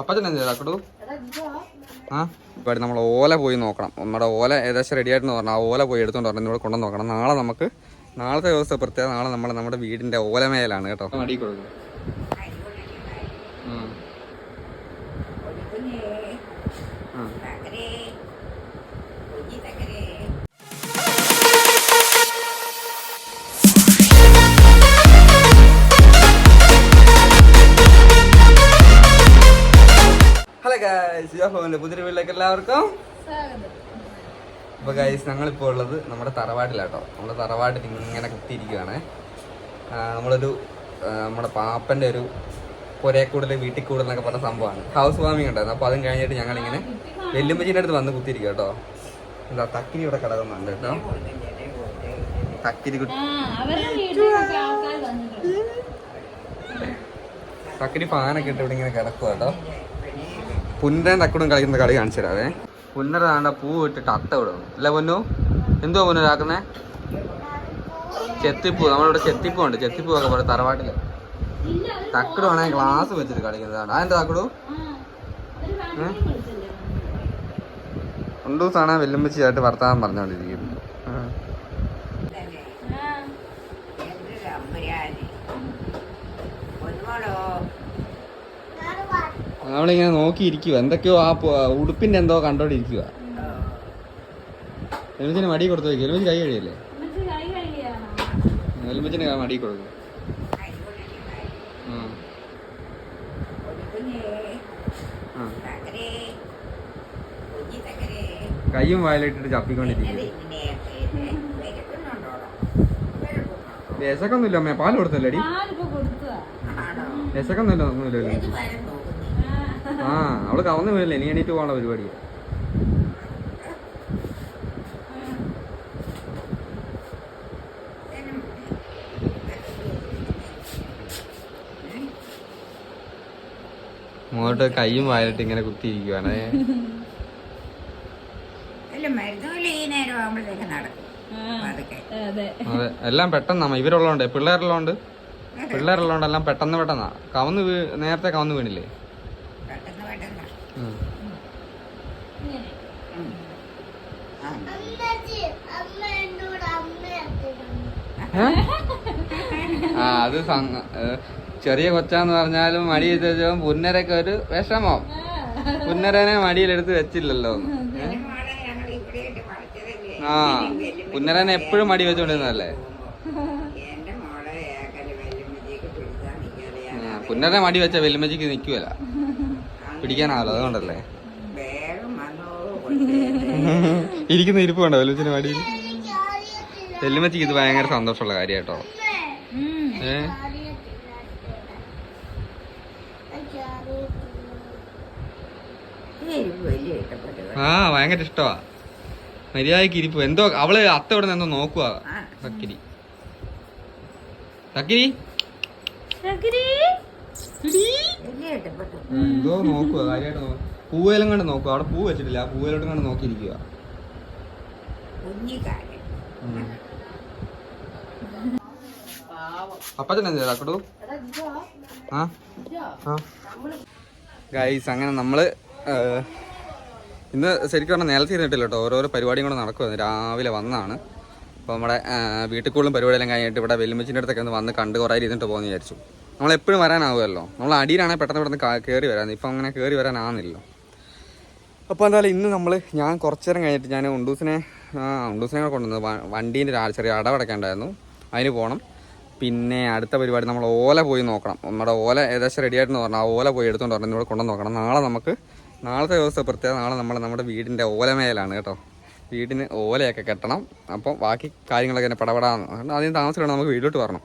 അപ്പച്ചൻ എന്ത് ചെയ്താക്കടു ആ? ഇവിടെ നമ്മൾ ഓല പോയി നോക്കണം. നമ്മുടെ ഓല ഏകദേശം റെഡി ആയിട്ടെന്ന് പറഞ്ഞാൽ ആ ഓല പോയി എടുത്തോണ്ട് പറഞ്ഞാൽ ഇവിടെ കൊണ്ടു നോക്കണം. നാളെ നമുക്ക് നാളത്തെ ദിവസം പ്രത്യേകം നാളെ നമ്മൾ നമ്മുടെ വീടിന്റെ ഓലമേലാണ് കേട്ടോ. അടി കൊടുക്കും. ഉം. ഗായ്സ് പുതിയ വീട്ടിലേക്ക് എല്ലാവർക്കും. അപ്പൊ ഗൈസ് ഞങ്ങളിപ്പോൾ ഉള്ളത് നമ്മുടെ തറവാട്ടിലാട്ടോ. നമ്മുടെ തറവാട്ടിൽ ഇങ്ങനെ കുത്തിയിരിക്കുകയാണ് നമ്മളൊരു നമ്മുടെ പാപ്പന്റെ ഒരു പുരയക്കൂടൽ വീട്ടിൽ കൂടുതൽ എന്നൊക്കെ പറഞ്ഞ സംഭവമാണ്. ഹൗസ് വാമിംഗ് ഉണ്ടായിരുന്നു. അപ്പോൾ അതും കഴിഞ്ഞിട്ട് ഞങ്ങളിങ്ങനെ വെല്ലുമ്പച്ചിന്റെ അടുത്ത് വന്ന് കുത്തിയിരിക്കുക കേട്ടോ. എന്താ തക്കിരി ഇവിടെ കിടക്കുന്നുണ്ട് കേട്ടോ. തക്കിരി തക്കിരി ഫാനൊക്കെ ഇട്ട് ഇവിടെ ഇങ്ങനെ കിടക്കുക കേട്ടോ. പുന്നരൻ തക്കടും കളിക്കുന്ന കളി കാണിച്ചു തരാവേ. പുന്നര താണ്ട പൂ ഇട്ടിട്ട് അത്ത വിടും. അല്ല പൊന്നു? എന്തുവാ പൊന്നു ഇതാക്കുന്നേ? ചെത്തിപ്പൂ. നമ്മളിവിടെ ചെത്തിപ്പൂ ഉണ്ട്. ചെത്തിപ്പൂ ഒക്കെ പറയും തറവാട്ടിൽ. തക്കട് ഗ്ലാസ് വെച്ചിട്ട് കളിക്കുന്നതാണ് അതെന്താ തക്കടു? രണ്ടു ദിവസമാണ് വെല്ലുമ്പിച്ചായിട്ട് വർത്താനം പറഞ്ഞുകൊണ്ടിരിക്കും ഉം. നമ്മളിങ്ങനെ നോക്കിയിരിക്കുക എന്തൊക്കെയോ ആ ഉടുപ്പിന്റെ എന്തോ കണ്ടോണ്ടിരിക്കുക എലുമിച്ചിന് മടി കൊടുത്തു നോക്കി എലുമിച്ച് കൈ കഴിയല്ലേ എലുമച്ചിന് മടി കൊടുക്കും. കൈയും വായിലിട്ടിട്ട് ചപ്പിക്കൊണ്ടിരിക്കുക വിശക്കൊന്നുമില്ല അമ്മേ. പാൽ കൊടുത്തല്ലേ അടി പാലിപ്പോ കൊടുത്തതാ. വിശക്കൊന്നുമില്ല ഒന്നുമില്ല ആ അവൾ കവന്നു വീഴല്ലേ നീ എണീറ്റ് പോകണ പരിപാടി. അങ്ങോട്ട് കൈയും വായിലിട്ട് ഇങ്ങനെ കുത്തിയിരിക്കുവാണ്. അല്ല മരുന്നുകളി ഈ നേരം ആകുമ്പോഴത്തേക്ക് നടക്കും. അതെ. അതെ എല്ലാം പെട്ടെന്നാ. ഇവരുള്ളതുകൊണ്ട് പിള്ളേരുള്ളതുകൊണ്ട്. പിള്ളേരുള്ളതുകൊണ്ട് എല്ലാം പെട്ടെന്ന് പെട്ടെന്നാ. കവന്ന് നേരത്തെ കവന്ന് വീണില്ലേ. ആ അത് ചെറിയ കൊച്ചാന്ന് പറഞ്ഞാലും മടി വെച്ചോ പുന്നരൊക്കെ ഒരു വിഷമം. പുന്നരനെ മടിയിലെടുത്ത് വെച്ചില്ലല്ലോ. ആ പുന്നരനെ എപ്പോഴും മടി വെച്ചോണ്ടിരുന്നല്ലേ പുന്നരനെ മടി വെച്ച വെല്ലുമജിക്ക് നിൽക്കുവല്ല പിടിക്കാനാവല്ലോ അതുകൊണ്ടല്ലേ ഇരിക്കുന്ന ഇരിപ്പ് കണ്ടോ വെല്ലുമ്മച്ചിന്റെ മടിയിൽ വെല്ലുമ്മച്ചിക്ക് ഇത് ഭയങ്കര സന്തോഷമുള്ള കാര്യം കേട്ടോ ഏ? ആ ഭയങ്കര ഇഷ്ടമാ മര്യാദയ്ക്ക് ഇരിപ്പ്. എന്തോ അവൾ അത്ത ഇവിടെ നിന്ന് നോക്കുക ആ. സക്കിരി. സക്കിരി? ഇഷ്ടപ്പെട്ടു എന്തോ നോക്കുക കാര്യമായിട്ട് നോക്കുക പൂവേലും കണ്ട് നോക്കുക അവിടെ പൂ വെച്ചിട്ടില്ല ആ പൂവേലോട്ടും കണ്ട് നോക്കിയിരിക്കുക അപ്പച്ചൻ എന്ത് ചെയ്താക്കടു ആ? ഗൈസ് അങ്ങനെ നമ്മൾ ഇന്ന് ശരിക്കും പറഞ്ഞാൽ നേരത്തെ ഇരുന്നിട്ടില്ല കേട്ടോ. ഓരോരോ പരിപാടിയും കൂടെ നടക്കുമായിരുന്നു രാവിലെ വന്നാണ്. അപ്പോൾ നമ്മുടെ വീട്ടിൽ കൂടുതലും പരിപാടിയെല്ലാം കഴിഞ്ഞിട്ട് ഇവിടെ വെല്ലുമ്മച്ചിന്റെ അടുത്തൊക്കെ ഒന്ന് വന്ന് കണ്ട് കുറേ ഇരുന്നിട്ട് പോകുമെന്ന് വിചാരിച്ചു. നമ്മളെപ്പോഴും വരാനാവുമല്ലോ. നമ്മൾ അടിയിലാണെങ്കിൽ പെട്ടെന്ന് പെട്ടെന്ന് കയറി വരാൻ ഇപ്പം അങ്ങനെ കയറി വരാനാവുന്നില്ലല്ലോ. അപ്പോൾ എന്തായാലും ഇന്ന് നമ്മൾ ഞാൻ കുറച്ച് നേരം കഴിഞ്ഞിട്ട് ഞാൻ ഉണ്ടൂസിനെ ഉണ്ടൂസിനെ കൊണ്ടുവന്നത് വണ്ടീന്റെ ഒരു ചെറിയ അടവടക്കേണ്ടായിരുന്നു അതിന് പോകണം പിന്നെ അടുത്ത പരിപാടി നമ്മൾ ഓല പോയി നോക്കണം. നമ്മുടെ ഓല ഏകദേശം റെഡി ആയിട്ടെന്ന് പറഞ്ഞാൽ ആ ഓല പോയി എടുത്തുകൊണ്ട് പറഞ്ഞാൽ ഇവിടെ കൊണ്ടു നോക്കണം. നാളെ നമുക്ക് നാളത്തെ ദിവസം പ്രത്യേകം നാളെ നമ്മൾ നമ്മുടെ വീടിന്റെ ഓലമേലാണ് കേട്ടോ. വീടിന് ഓലയൊക്കെ കെട്ടണം. അപ്പം ബാക്കി കാര്യങ്ങളൊക്കെ തന്നെ പടപടാന്ന് അതിന് താമസിക്കണം നമുക്ക് വീട്ടിലോട്ട് വരണം.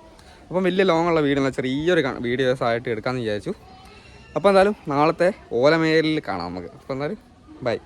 അപ്പം വലിയ ലോങ് ഉള്ള വീടില്ല ചെറിയൊരു വീഡിയോസ് ആയിട്ട് എടുക്കാമെന്ന് വിചാരിച്ചു. അപ്പോൾ എന്തായാലും നാളത്തെ ഓലമേലിൽ കാണാം നമുക്ക്. അപ്പോൾ എന്തായാലും ബൈ